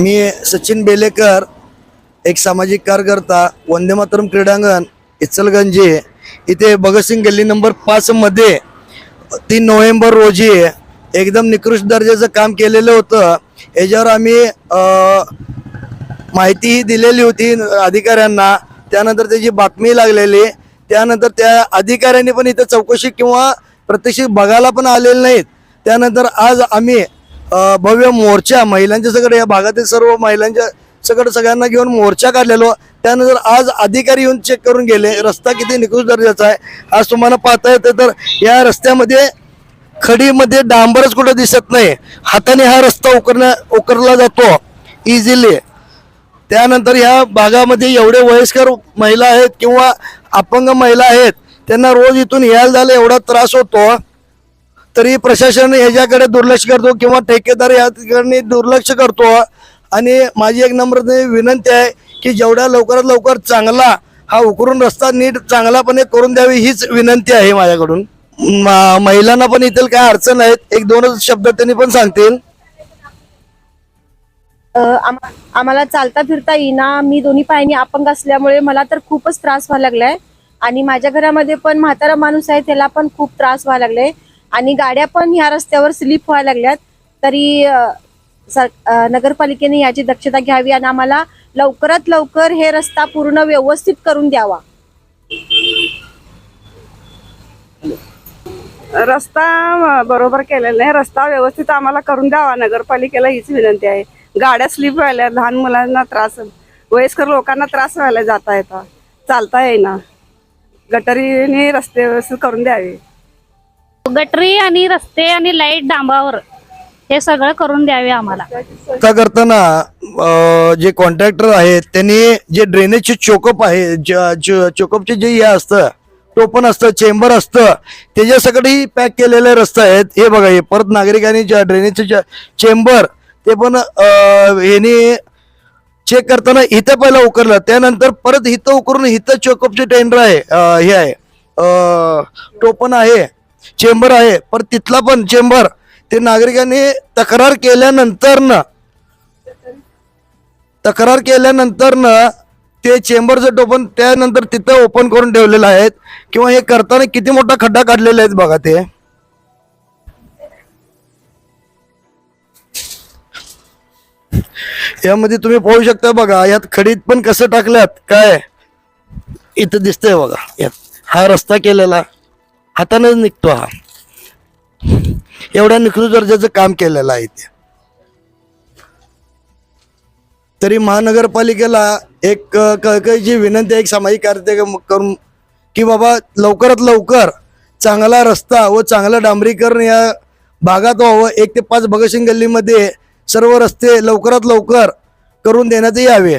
मी सचिन बेलेकर एक सामाजिक कार्यकर्ता वंदे मातरम क्रीडांगण इचलगंजी. इथे भगतसिंग गल्ली नंबर पाचमध्ये तीन नोव्हेंबर रोजी एकदम निकृष्ट दर्जाचं काम केलेलं होतं. याच्यावर आम्ही माहितीही दिलेली होती अधिकाऱ्यांना. त्यानंतर त्याची बातमी लागलेली. त्यानंतर त्या अधिकाऱ्यांनी पण इथं चौकशी किंवा प्रत्यक्ष बघायला पण आलेले नाहीत. त्यानंतर आज आम्ही भव्य मोर्चा महिलांच्या सगळं या भागातील सर्व महिलांच्या सगळं सगळ्यांना घेऊन मोर्चा काढलेलो. त्यानंतर आज अधिकारी येऊन चेक करून गेले रस्ता किती निकृष्ट दर्जाचा आहे. आज तुम्हाला पाहता येतं तर या रस्त्यामध्ये खडीमध्ये डांबरच कुठं दिसत नाही. हाताने हा रस्ता उकरण्या उकरला जातो इझिली त्यानंतर ह्या भागामध्ये एवढे वयस्कर महिला आहेत किंवा अपंग महिला आहेत त्यांना रोज इथून यायला जायला एवढा त्रास होतो. तरी प्रशासन ह्याच्याकडे दुर्लक्ष करतो किंवा ठेकेदार याकडे दुर्लक्ष करतो. आणि माझी एक नम्र विनंती आहे की जेवढ्या लवकरात लवकर चांगला हा उकरून रस्ता नीट चांगलापणे करून द्यावी हीच विनंती आहे माझ्याकडून. महिलांना पण इथं काय अडचण आहेत एक दोनच शब्द त्यांनी पण सांगतील. आम्हाला चालता फिरता येईना मी दोन्ही पायांनी अपंग असल्यामुळे मला तर खूपच त्रास व्हायला लागलाय. आणि माझ्या घरामध्ये पण म्हातारा माणूस आहे त्याला पण खूप त्रास व्हायला लागलाय. आणि गाड्या पण ह्या रस्त्यावर स्लिप व्हायला लागल्यात. तरी नगरपालिकेने याची दक्षता घ्यावी आणि आम्हाला लवकरात लवकर हे रस्ता पूर्ण व्यवस्थित करून द्यावा. रस्ता बरोबर केलेला आहे रस्ता व्यवस्थित आम्हाला करून द्यावा. नगरपालिकेला हीच विनंती आहे. गाड्या स्लिप व्हायला लहान मुलांना त्रास वयस्कर लोकांना त्रास व्हायला जाता येता चालता येईना. गटरीने रस्ते व्यवस्थित करून द्यावे. गटरी आणि रस्ते आणि लाइट डांबावर हे सगळं करून द्यावे आम्हाला. का करताना अं, जे कॉन्ट्रॅक्टर आहेत त्यांनी जे ड्रेनेजचे चोकअप आहे चोकअपचे जे हे असतं टोपण असतं चेंबर असतं त्याच्यासाठी पॅक केलेले रस्ते आहेत. हे बघा हे परत नागरिकांनी ज्या ड्रेनेजचे चेंबर ते पण अं, ह्यानी चेक करताना इथं पहिला उकरलं. त्यानंतर परत इथं उकरून इथं चोकअपचे टेंडर आहे अं, हे आहे. अं, टोपण आहे. चेंबर आहे. पण तिथला पण चेंबर. ते नागरिकांनी तक्रार केल्यानंतर न तक्रार केल्यानंतर न ते चेंबरचं टोपन त्यानंतर तिथं ओपन करून ठेवलेलं आहेत. किंवा हे करताना किती मोठा खड्डा काढलेला आहेत बघा ते. यामध्ये तुम्ही पाहू शकता बघा यात खडीत पण कसं टाकल्यात? काय? इथं दिसतंय बघा यात. हा रस्ता केलेला. हातानंच निघतो हा. एवढ्या निकृष्ट दर्जाचं काम केलेलं आहे ते. तरी महानगरपालिकेला एक कळकळीची विनंती एक सामाजिक कार्य करून की बाबा लवकरात लवकर चांगला रस्ता व चांगलं डांबरीकरण या भागात व्हावं. एक ते पाच भगतसिंग गल्लीमध्ये सर्व रस्ते लवकरात लवकर करून देण्यात यावे.